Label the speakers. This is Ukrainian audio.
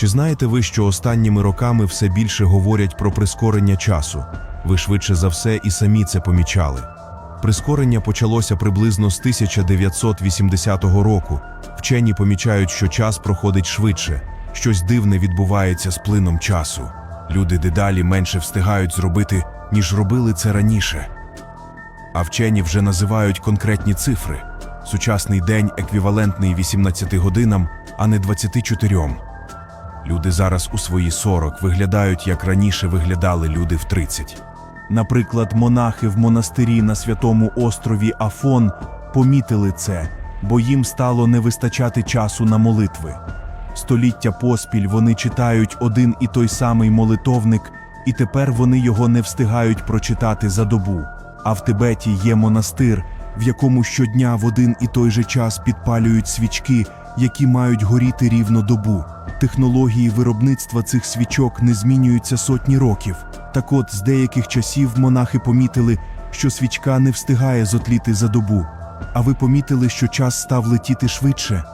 Speaker 1: Чи знаєте ви, що останніми роками все більше говорять про прискорення часу? Ви швидше за все і самі це помічали. Прискорення почалося приблизно з 1980 року. Вчені помічають, що час проходить швидше, щось дивне відбувається з плином часу. Люди дедалі менше встигають зробити, ніж робили це раніше. А вчені вже називають конкретні цифри. Сучасний день еквівалентний 18 годинам, а не 24. Люди зараз у свої 40 виглядають, як раніше виглядали люди в 30. Наприклад, монахи в монастирі на святому острові Афон помітили це, бо їм стало не вистачати часу на молитви. Століття поспіль вони читають один і той самий молитовник, і тепер вони його не встигають прочитати за добу. А в Тибеті є монастир, в якому щодня в один і той же час підпалюють свічки, які мають горіти рівно добу. Технології виробництва цих свічок не змінюються сотні років. Так от, з деяких часів монахи помітили, що свічка не встигає зотліти за добу. А ви помітили, що час став летіти швидше?